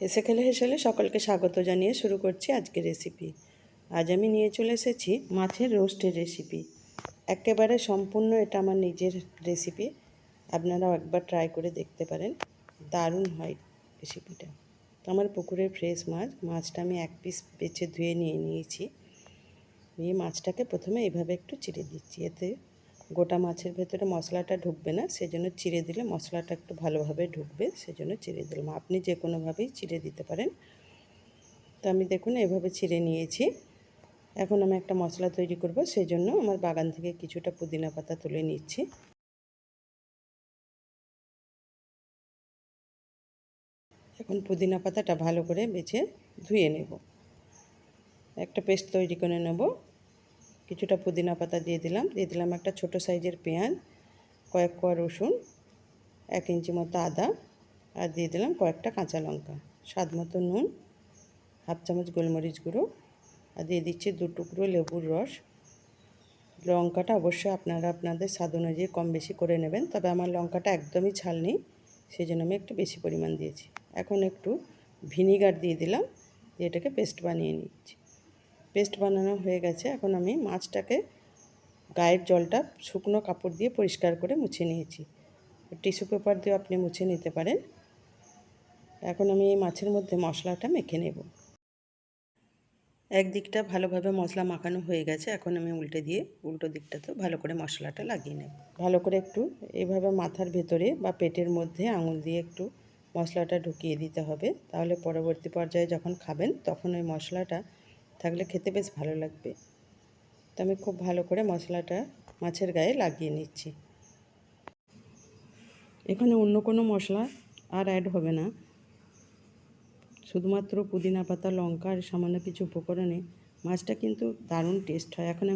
হেসে খেলে হেসেলে সকলকে স্বাগত জানিয়ে শুরু করছি আজকের রেসিপি আজ আমি নিয়ে চলে এসেছি মাছের রোস্টের রেসিপি একেবারে সম্পূর্ণ এটা আমার নিজের রেসিপি আপনারাও একবার ট্রাই করে দেখতে পারেন। দারুণ হয় রেসিপিটা তো আমার পুকুরের ফ্রেশ মাছ। মাছটা আমি এক পিস বেছে ধুয়ে নিয়ে নিয়েছি। নিয়ে মাছটাকে প্রথমে এইভাবে একটু চিড়ে দিচ্ছি। এতে গোটা মাছের ভেতরে মশলাটা ঢুকবে না, সেজন্য চিড়ে দিলে মশলাটা একটু ভালোভাবে ঢুকবে, সেজন্য চিড়ে দিলাম। আপনি যে কোনোভাবেই চিড়ে দিতে পারেন। তো আমি দেখুন, এভাবে চিড়ে নিয়েছি। এখন আমি একটা মশলা তৈরি করব, সেজন্য আমার বাগান থেকে কিছুটা পুদিনা পাতা তুলে নিচ্ছি। এখন পুদিনা পাতাটা ভালো করে বেছে ধুয়ে নেব। একটা পেস্ট তৈরি করে নেব। কিছুটা পুদিনা পাতা দিয়ে দিলাম। দিয়ে দিলাম একটা ছোট সাইজের পেঁয়াজ, কয়েক কোয়া রসুন, এক ইঞ্চি মতো আদা আর দিয়ে দিলাম কয়েকটা কাঁচা লঙ্কা। স্বাদ মতো নুন, হাফ চামচ গোলমরিচ গুঁড়ো আর দিয়ে দিচ্ছি দু টুকরো লেবুর রস। লঙ্কাটা অবশ্যই আপনারা আপনাদের স্বাদ অনুযায়ী কম বেশি করে নেবেন, তবে আমার লঙ্কাটা একদমই ঝাল নেই সেই জন্য আমি একটু বেশি পরিমাণ দিয়েছি। এখন একটু ভিনিগার দিয়ে দিলাম, দিয়ে এটাকে পেস্ট বানিয়ে নিচ্ছি। পেস্ট বানানো হয়ে গেছে। এখন আমি মাছটাকে গায়ের জলটা শুকনো কাপড় দিয়ে পরিষ্কার করে মুছে নিয়েছি। টিস্যু পেপার দিয়ে আপনি মুছে নিতে পারেন। এখন আমি এই মাছের মধ্যে মশলাটা মেখে নেব। একদিকটা ভালোভাবে মশলা মাখানো হয়ে গেছে। এখন আমি উল্টে দিয়ে উল্টো দিকটাতেও ভালো করে মশলাটা লাগিয়ে নেব। ভালো করে একটু এইভাবে মাথার ভেতরে বা পেটের মধ্যে আঙুল দিয়ে একটু মশলাটা ঢুকিয়ে দিতে হবে। তাহলে পরবর্তী পর্যায়ে যখন খাবেন, তখন ওই মশলাটা থাকলে খেতে বেশ ভালো লাগবে। তো আমি খুব ভালো করে মশলাটা মাছের গায়ে লাগিয়ে নিচ্ছি। এখানে অন্য কোনো মশলা আর অ্যাড হবে না। শুধুমাত্র পুদিনা পাতা, লঙ্কা আর সামান্য কিছু উপকরণে মাছটা কিন্তু দারুণ টেস্ট হয়। এখন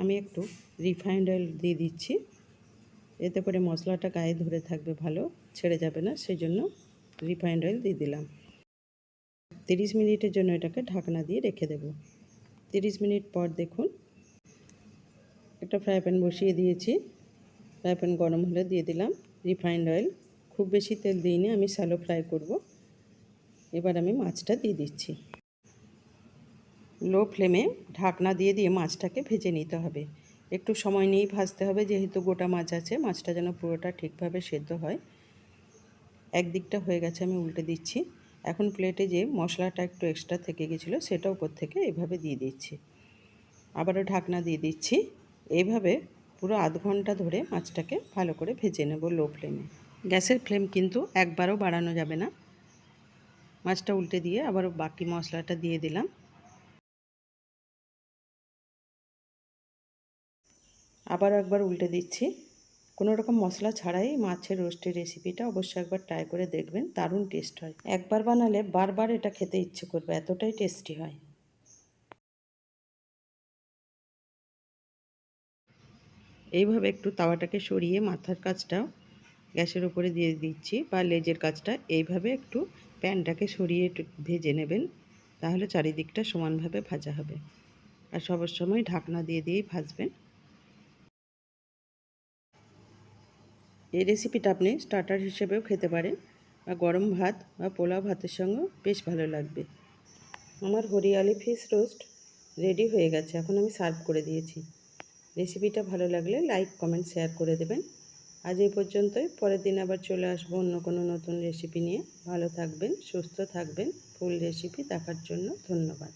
আমি একটু রিফাইন্ড অয়েল দিয়ে দিচ্ছি। এতে করে মশলাটা গায়ে ধরে থাকবে ভালো, ছেড়ে যাবে না। সেই জন্য রিফাইন্ড অয়েল দিয়ে দিলাম। তিরিশ মিনিটের জন্য এটাকে ঢাকনা দিয়ে রেখে দেব। তিরিশ মিনিট পর দেখুন, একটা ফ্রাই প্যান বসিয়ে দিয়েছি। ফ্রাই প্যান গরম হলে দিয়ে দিলাম রিফাইন্ড অয়েল। খুব বেশি তেল দিইনি, আমি স্যালো ফ্রাই করব। এবার আমি মাছটা দিয়ে দিচ্ছি। লো ফ্লেমে ঢাকনা দিয়ে দিয়ে মাছটাকে ভেজে নিতে হবে। একটু সময় নিয়েই ভাজতে হবে, যেহেতু গোটা মাছ আছে, মাছটা যেন পুরোটা ঠিকভাবে সেদ্ধ হয়। একদিকটা হয়ে গেছে, আমি উল্টে দিচ্ছি। এখন প্লেটে যে মশলাটা একটু এক্সট্রা থেকে গেছিল, সেটা উপর থেকে এভাবে দিয়ে দিচ্ছি। আবারও ঢাকনা দিয়ে দিচ্ছি। এইভাবে পুরো আধ ঘণ্টা ধরে মাছটাকে ভালো করে ভেজে নেব লো ফ্লেমে গ্যাসের ফ্লেম কিন্তু একবারও বাড়ানো যাবে না। মাছটা উল্টে দিয়ে আবারও বাকি মশলাটা দিয়ে দিলাম। আবারও একবার উল্টে দিচ্ছি। কোনো রকম মশলা ছাড়াই মাছের রোস্টের রেসিপিটা অবশ্যই একবার ট্রাই করে দেখবেন, দারুণ টেস্ট হয়। একবার বানালে বারবার এটা খেতে ইচ্ছে করবে, এতটাই টেস্টি হয়। এইভাবে একটু তাওয়াটাকে সরিয়ে মাথার কাজটা গ্যাসের উপরে দিয়ে দিচ্ছি বা লেজের কাজটা, এইভাবে একটু প্যানটাকে সরিয়ে ভেজে নেবেন, তাহলে চারিদিকটা সমানভাবে ভাজা হবে। আর সবার সময় ঢাকনা দিয়ে দিয়েই ভাজবেন। এই রেসিপিটা আপনি স্টার্টার হিসেবেও খেতে পারেন। বা গরম ভাত বা পোলাও ভাতের সঙ্গেও বেশ ভালো লাগবে। আমার হরিয়ালি ফিশ রোস্ট রেডি হয়ে গেছে, এখন আমি সার্ভ করে দিয়েছি। রেসিপিটা ভালো লাগলে লাইক কমেন্ট শেয়ার করে দেবেন। আজ এই পর্যন্তই, পরের দিন আবার চলে আসব অন্য কোনো নতুন রেসিপি নিয়ে। ভালো থাকবেন, সুস্থ থাকবেন ফুল রেসিপি দেখার জন্য ধন্যবাদ।